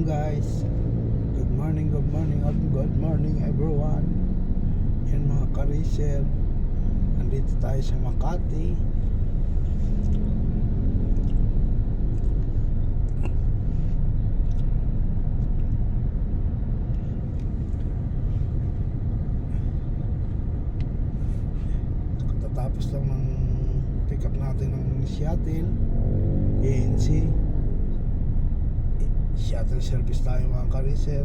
morning guys. Good morning, good morning, good morning everyone. Yan mga karisel Nandito tayo sa Makati. Katatapos lang ng pick up natin ng Seattle ANC shuttle service tayo mga kariser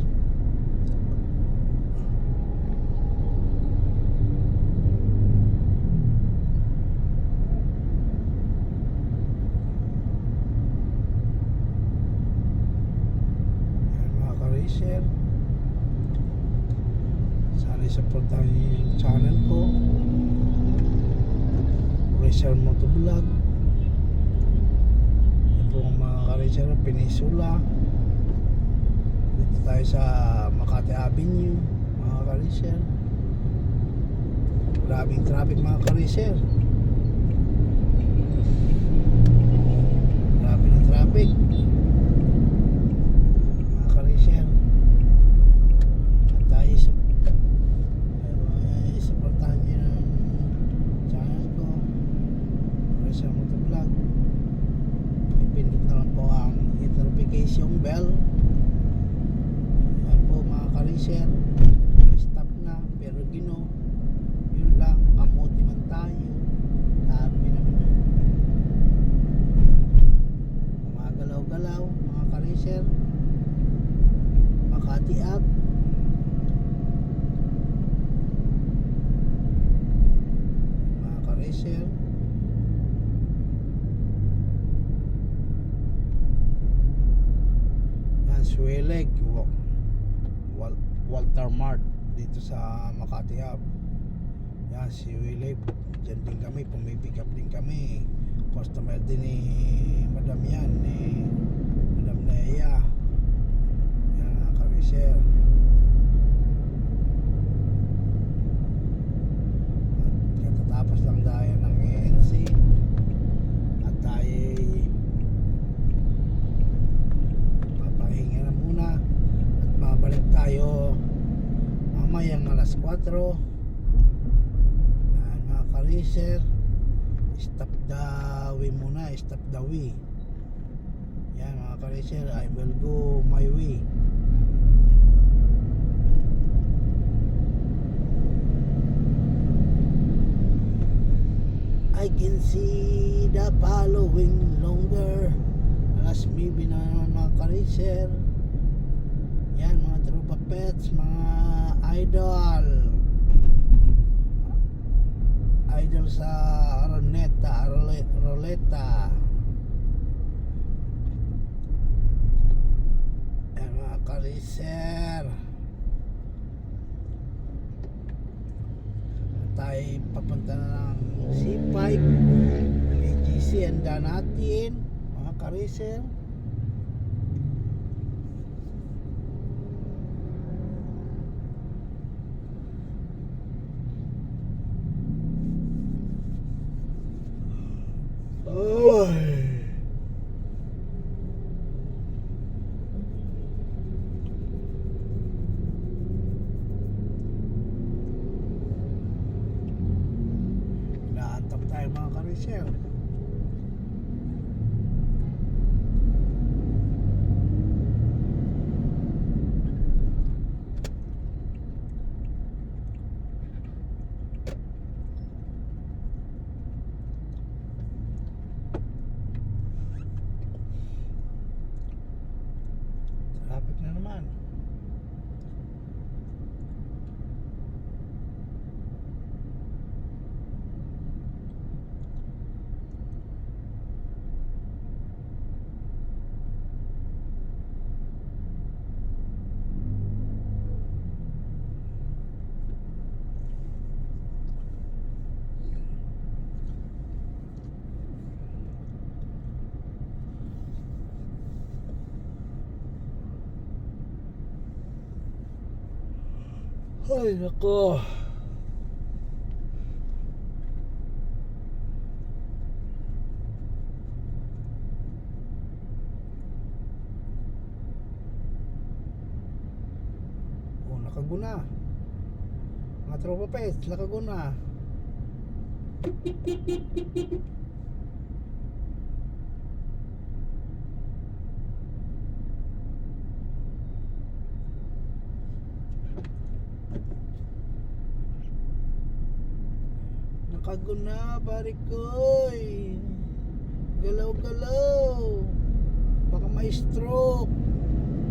kariser sana supportahan niyo yung channel ko. Racer Motovlog. Po ang mga kariser Peninsula dito tayo sa Makati Avenue mga kariser grabing traffic mga kariser grabe ng traffic mga kariser at tayo sa ay supportahan nyo ng channel ko Kariser Motovlog ipindot na lang po ang hit notification bell yan po mga kariser stop na pero gino yun lang kamuti man tayo happy naman yun mga galaw-galaw mga kariser Makati up mga kariser Wa- Wal- Walter Mart dito sa Makati Hub. Yan si Wileg dyan din kami pumipick up din kami. Customer din ni Madam yan ni Madam Nea yan mga karisher at katatapos lang tayo ng ANC at tayo papahinga na muna at babalik tayo mamayang alas 4 Ayan, mga kariser stop the way muna stop the way. Yan mga kariser I will go my way. I can see the following longer alas maybe na mga kariser yan mga tropa pets mga idol. Idol sa Arole- Roleta. Yan mga kariser tayo papunta na ng C5 AGC handa natin mga kariser Ay. Naantap tayo mga karisel. Ay, nako. Oh, nakaguna. Mga tropa pets, nakaguna. Nakaguna. Pare koy. Galaw-galaw. Baka may stroke.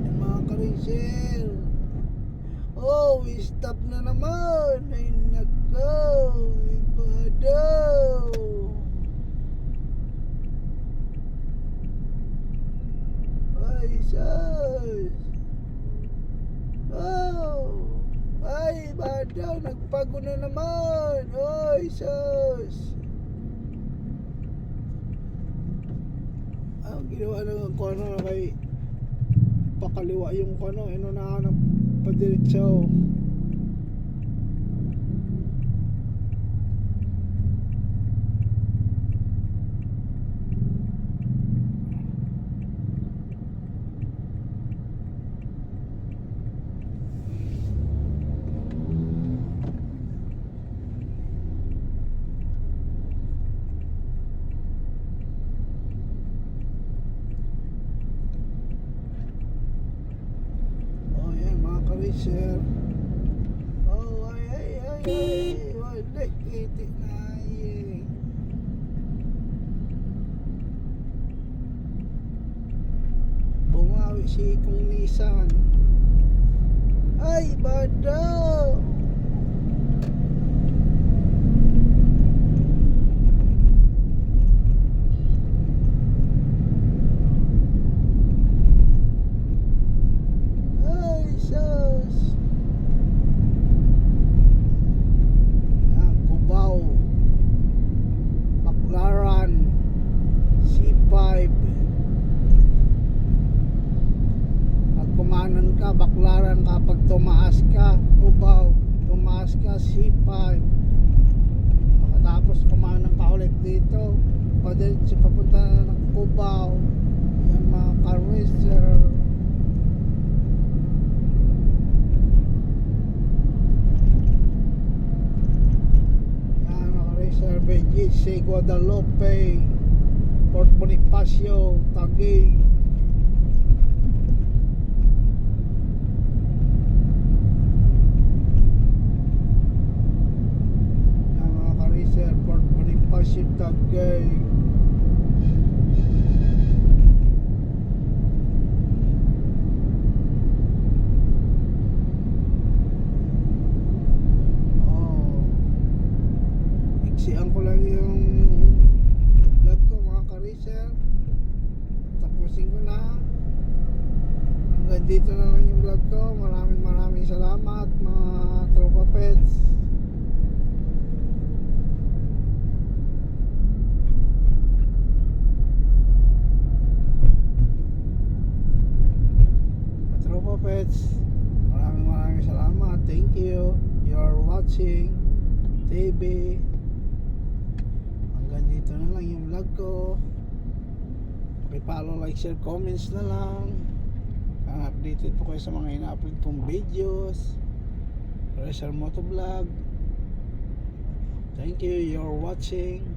Yung mga karisel. Oh, stop na naman. Ay, nakaw. Iba daw. Ay, sus. Oh. Ay, iba daw. Nagpago na naman. Ay, sus. Ang ginawa ng ko ano kay pakaliwa yung ano, ano na ng padiretso. Oh, yan ka-racer. Oh, ay, ay, ay, ay. Wala, kiti na eh. Bumawi si kong Nissan. Ay, badaw. Ay, sus. Yan, Cubao. Baclaran. C5. Pag kumanan ka, Baclaran ka. Pag tumaas ka, Cubao. Tumaas ka, C5. Pagkatapos kumanan ka ulit dito, padiretso papunta na ng Cubao. Yan mga car-racer. GC Guadalupe, Port Bonifacio, Taguig. Yan, mga ka-racer, Port Bonifacio, Taguig. Oh. Iksian ko lang yung vlog ko mga ka-racer. Tapusin ko na. Hanggang dito na lang yung vlog ko. Maraming maraming salamat mga tropa pets. Mga tropa pets. Maraming maraming salamat. Thank you. You're watching TV. Hanggang dito na lang yung vlog ko. follow, like, share, comments na lang. Uh, updated po kayo sa mga ina-upload kong videos. Pressure Motovlog. Thank you. You're watching.